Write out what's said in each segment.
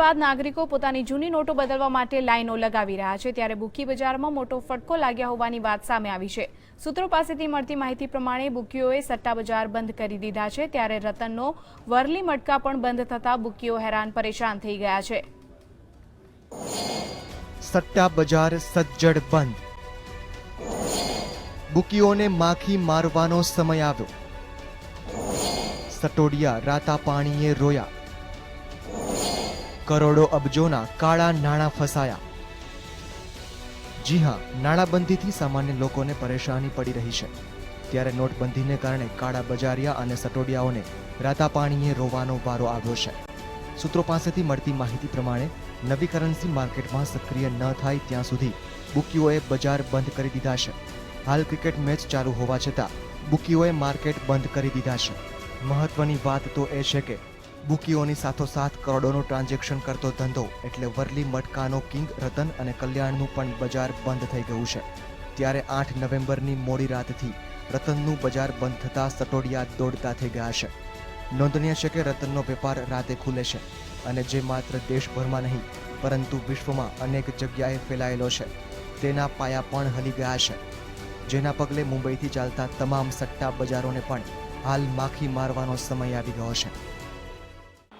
બાદ નાગરિકો પોતાની જૂની નોટો બદલવા માટે લાઈનો લગાવી રહ્યા છે. ત્યારે બુકી બજારમાં મોટો ફટકો લાગ્યા હોવાની વાત સામે આવી છે. સૂત્રો પાસેથી મળતી માહિતી પ્રમાણે બુકીઓએ સટ્ટા બજાર બંધ કરી દીધા છે. ત્યારે રતનનો વરલી મટકા પણ બંધ થતા બુકીઓ હેરાન પરેશાન થઈ ગયા છે. સટ્ટા બજાર સજ્જડ બંધ. બુકીઓને માખી મારવાનો સમય આવ્યો. સટોડિયા રાતા પાણીએ રોયા. કરોડો અબજોના કાળા નાણાં ફસાયા. જી હા, નાણાબંધીથી સામાન્ય લોકોને પરેશાની પડી રહી છે. ત્યારે નોટબંધીને કારણે કાળા બજારિયા અને સટોડિયાઓને રાતાપાણીએ રોવાનો વારો આવ્યો છે. સૂત્રો પાસેથી મળતી માહિતી પ્રમાણે નવી કરન્સી માર્કેટમાં સક્રિય ન થાય ત્યાં સુધી બુકીઓએ બજાર બંધ કરી દીધા છે. હાલ ક્રિકેટ મેચ ચાલુ હોવા છતાં, બુકીઓએ માર્કેટ બંધ કરી દીધા છે. મહત્વની વાત તો એ છે કે બુકીઓની સાથોસાથ કરોડોનું ટ્રાન્ઝેક્શન કરતો ધંધો એટલે વરલી મટકાનો કિંગ, રતન અને કલ્યાણનું પણ બજાર બંધ થઈ ગયું છે. ત્યારે આઠ નવેમ્બરની મોડી રાતથી રતનનું બજાર બંધ થતાં સટોડિયા દોડતા થઈ ગયા છે. નોંધનીય છે કે રતનનો વેપાર રાતે ખુલે છે અને જે માત્ર દેશભરમાં નહીં, પરંતુ વિશ્વમાં અનેક જગ્યાએ ફેલાયેલો છે. તેના પાયા પણ હલી ગયા છે. જેના પગલે મુંબઈથી ચાલતા તમામ સટ્ટા બજારોને પણ હાલ માખી મારવાનો સમય આવી ગયો છે.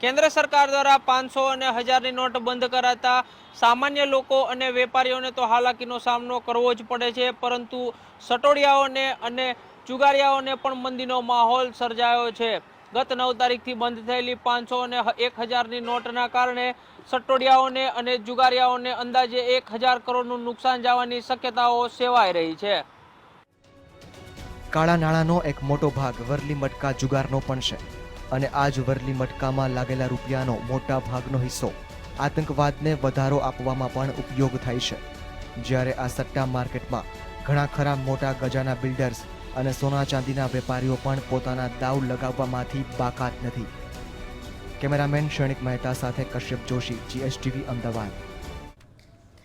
કેન્દ્ર સરકાર દ્વારા પાંચસો અને હજારની નોટ બંધ કરાતા સામાન્ય લોકો અને વેપારીઓને તો હાલાકીનો સામનો કરવો જ પડે છે, પરંતુ સટોડિયાઓને અને જુગારિયાઓને પણ મંદીનો માહોલ સર્જાયો છે. ગત નવ તારીખથી બંધ થયેલી પાંચસો અને એક હજારની નોટના કારણે સટોડિયાઓને અને જુગારિયાઓને અંદાજે એક હજાર કરોડનું નુકસાન જવાની શક્યતાઓ સેવાઈ રહી છે. કાળા નાણાંનો એક મોટો ભાગ વરલી મટકા જુગારનો પણ છે. અને આ જ વરલી મટકામાં લાગેલા રૂપિયાનો મોટા ભાગનો હિસ્સો આતંકવાદને વધારો આપવામાં પણ ઉપયોગ થાય છે. જ્યારે આ સટ્ટા માર્કેટમાં ઘણા ખરા મોટા ગજાના બિલ્ડર્સ અને સોના ચાંદીના વેપારીઓ પણ પોતાના દાવ લગાવવામાંથી બાકાત નથી. કેમેરામેન શણિક મહેતા સાથે કશ્યપ જોશી જીએસટીવી અમદાવાદ.